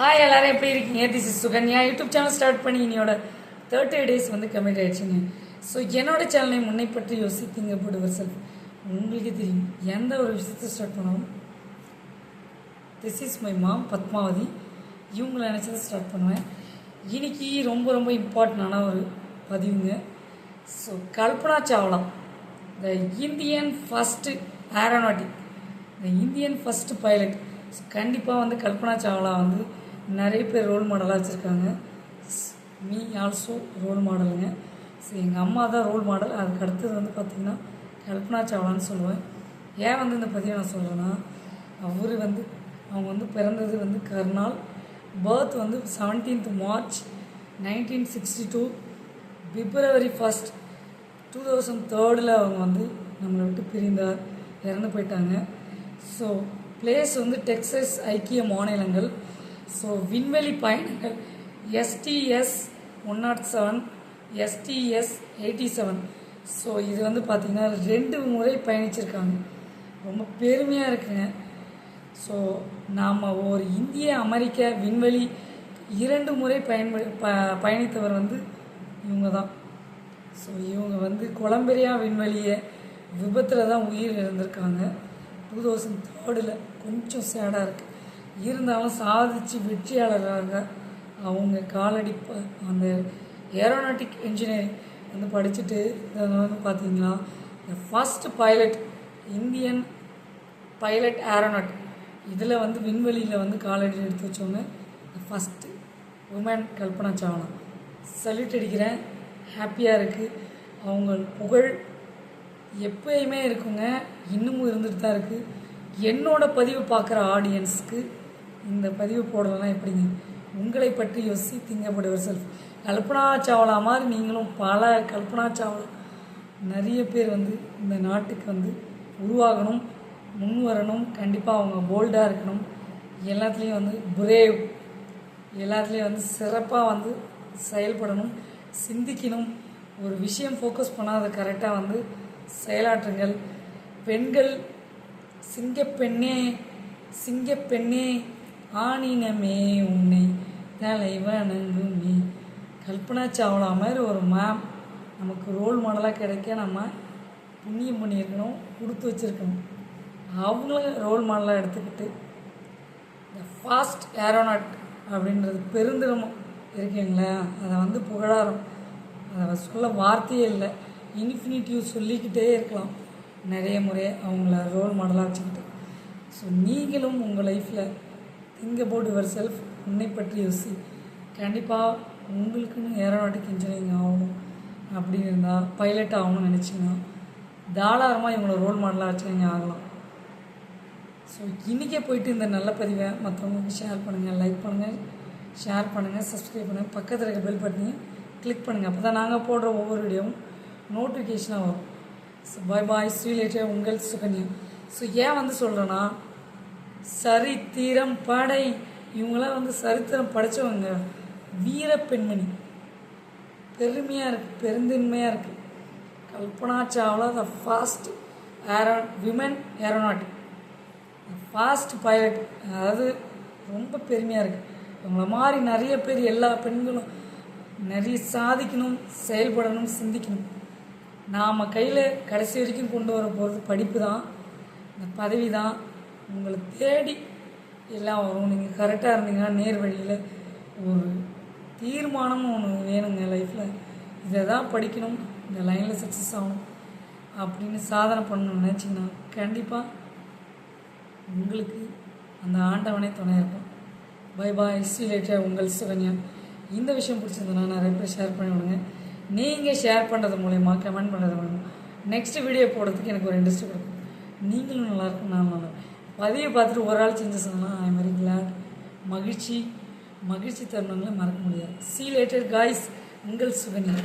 Hi எல்லாரும் எப்படி இருக்கீங்க? This is Sukanya YouTube channel start பண்ணி என்னோட தேர்ட்டி டேஸ் வந்து கம்மிட் ஆயிடுச்சுங்க. ஸோ என்னோட சேனலை முன்னை பற்றி யோசித்தீங்க போட்டு செல்ஃப் உங்களுக்கே தெரியும். எந்த ஒரு விஷயத்தை ஸ்டார்ட் பண்ணாலும் this is my mom Padmavathi இவங்கள நினச்சதை ஸ்டார்ட் பண்ணுவேன். இன்னைக்கு ரொம்ப ரொம்ப இம்பார்ட்டண்டான ஒரு பதிவுங்க. So Kalpana Chawla the Indian first aeronautic the Indian first pilot கண்டிப்பாக வந்து கல்பனா சாவ்லா வந்து நிறைய பேர் ரோல் மாடலாக வச்சுருக்காங்க. மீ ஆல்சோ ரோல் மாடலுங்க ஸோ எங்கள் அம்மா தான் ரோல் மாடல் அதுக்கு அடுத்தது வந்து பார்த்திங்கன்னா கல்பனா சாவ்லான்னு சொல்லுவேன். ஏன் வந்து இந்த பதிவை நான் சொல்கிறேன்னா அவர் வந்து அவங்க வந்து பிறந்தது வந்து கர்னால் பர்த் வந்து seventeenth March nineteen sixty two February first two thousand தேர்டில் அவங்க வந்து நம்மளை விட்டு பிரிந்தார். இறந்து போயிட்டாங்க. ஸோ பிளேஸ் வந்து டெக்ஸஸ் ஐக்கிய மாநிலங்கள். ஸோ விண்வெளி பயணங்கள் STS one naught seven STS eighty seven so இது வந்து பார்த்திங்கன்னா ரெண்டு முறை பயணிச்சிருக்காங்க. ரொம்ப பெருமையாக இருக்குங்க. ஸோ நாம் ஒரு இந்திய அமெரிக்க விண்வெளி இரண்டு முறை பயன்ப ப பயணித்தவர் வந்து இவங்க தான் ஸோ இவங்க வந்து கொலம்பெரியா விண்வெளியை விபத்தில் தான் உயிர் இழந்திருக்காங்க டூ தௌசண்ட் தேர்டில் கொஞ்சம் சேடாக இருக்குது இருந்தாலும் சாதிச்சு வெற்றியாளராக அவங்க காலடி ப- அந்த ஏரோநாட்டிக் இன்ஜினியரிங் வந்து படிச்சுட்டு இதில் வந்து பார்த்தீங்கன்னா first pilot Indian pilot aeronaut இதில் வந்து விண்வெளியில் வந்து காலடி எடுத்து வச்சோன்னு first woman Kalpana Chawla. Salute அடிக்கிறேன். ஹாப்பியாக இருக்குது அவங்க புகழ் எப்பயுமே இருக்குங்க. இன்னமும் இருந்துட்டு தான் இருக்குது என்னோடய பதிவு பார்க்குற ஆடியன்ஸ்க்கு இந்த பதிவு போடலைன்னா எப்படிங்க? உங்களை பற்றி யோசி திங்கப்படுவர் செல்ஃப் கல்பனா சாவ்லா மாதிரி நீங்களும் பல கல்பனா சாவ்லா நிறைய பேர் வந்து இந்த நாட்டுக்கு வந்து உருவாகணும் முன் வரணும் கண்டிப்பாக அவங்க போல்டாக இருக்கணும். எல்லாத்துலேயும் வந்து பிரேவ் எல்லாத்துலேயும் வந்து சிறப்பாக வந்து செயல்படணும் சிந்திக்கணும். ஒரு விஷயம் ஃபோக்கஸ் பண்ணால் அதை கரெக்டாக வந்து செயலாற்றுங்கள். பெண்கள் சிங்கப்பெண்ணே சிங்கப்பெண்ணே ஆணினமே உன்னை தலைவணங்குமே. கல்பனா சாவ்லா மாதிரி ஒரு மேம் நமக்கு ரோல் மாடலாக கிடைக்க நம்ம புண்ணியம் பண்ணியிருக்கணும் கொடுத்து வச்சுருக்கணும். அவங்கள ரோல் மாடலாக எடுத்துக்கிட்டு இந்த ஃபாஸ்ட் ஏரோநாட் அப்படின்றது பெருந்திரமம் இருக்குங்களா அதை வந்து புகழாரம். அதை சொல்ல வார்த்தையே இல்லை. இன்ஃபினிட்டிவ் சொல்லிக்கிட்டே இருக்கலாம். நிறைய முறை அவங்கள ரோல் மாடலாக வச்சுக்கிட்டு. ஸோ நீங்களும் உங்கள் லைஃப்பில் திங்க் அபவுட் யுவர் செல்ஃப் உன்னை பற்றி யோசி. கண்டிப்பாக உங்களுக்குன்னு ஏரோநாட்டிக் இன்ஜினியரிங் ஆகணும் அப்படின்னு இருந்தால் பைலட் ஆகணும்னு நினச்சிங்கன்னா தாராளமாக இவங்கள ரோல் மாடலாக வச்சு நீங்கள் ஆகலாம். ஸோ இன்றைக்கே போயிட்டு இந்த நல்ல பதிவை மற்றவங்களுக்கு ஷேர் பண்ணுங்கள் லைக் பண்ணுங்கள் ஷேர் பண்ணுங்கள் சப்ஸ்கிரைப் பண்ணுங்கள் பக்கத்தில் இருக்க பெல் பட்டனையும் கிளிக் பண்ணுங்கள் அப்போ தான் நாங்கள் போடுற ஒவ்வொரு வீடியோவும் நோட்டிஃபிகேஷனாக வரும். ஸோ பாய் பாய் ஸ்ரீலேட்டர் உங்கள் சுகன்யா. ஸோ ஏன் வந்து சொல்கிறேன்னா சரித்திரம் படை. இவங்களாம் வந்து சரித்திரம் படைச்சவங்க. வீர பெண்மணி. பெருமையாக இருக்குது பெருந்தன்மையாக இருக்குது Kalpana Chawla the first aero women aeronautic first pilot அதாவது ரொம்ப பெருமையாக இருக்குது இவங்கள மாதிரி நிறைய பேர் எல்லா பெண்களும் நிறைய சாதிக்கணும் செயல்படணும் சிந்திக்கணும். நாம் கையில் கடைசி வரைக்கும் கொண்டு வர போகிறது படிப்பு தான் இந்த பதவி தான் உங்களை தேடி எல்லாம் வரும். நீங்கள் கரெக்டாக இருந்தீங்கன்னா நேர் வழியில் ஒரு தீர்மானமும் ஒன்று வேணுங்க லைஃப்பில் இதை தான் படிக்கணும். இந்த லைனில் சக்ஸஸ் ஆகணும் அப்படின்னு சாதனை பண்ணணும்னு நினச்சிங்கன்னா கண்டிப்பாக உங்களுக்கு அந்த ஆண்டவனே துணையிருப்பான் பை பாய் ஸ்ரீலேட்டர் உங்கள் சிவன்யா. இந்த விஷயம் பிடிச்சிருந்தனா நிறைய பேர் ஷேர் பண்ணி விடுங்க நீங்கள் ஷேர் பண்ணுறது மூலயமா கமெண்ட் பண்ணுறது மூலயமா. நெக்ஸ்ட் வீடியோ போடுறதுக்கு எனக்கு ஒரு இன்ட்ரெஸ்ட் கொடுக்கும் நீங்களும் நல்லாயிருக்கும் நான் நல்லா பதிவை பார்த்துட்டு ஒரு ஆள் செஞ்சு சொன்னால் ஐ வெரி கிளாட் மகிழ்ச்சி மகிழ்ச்சி தருணங்களை மறக்க முடியாது. சீ லேட்டர் காய்ஸ் உங்கள் சுகன்யா.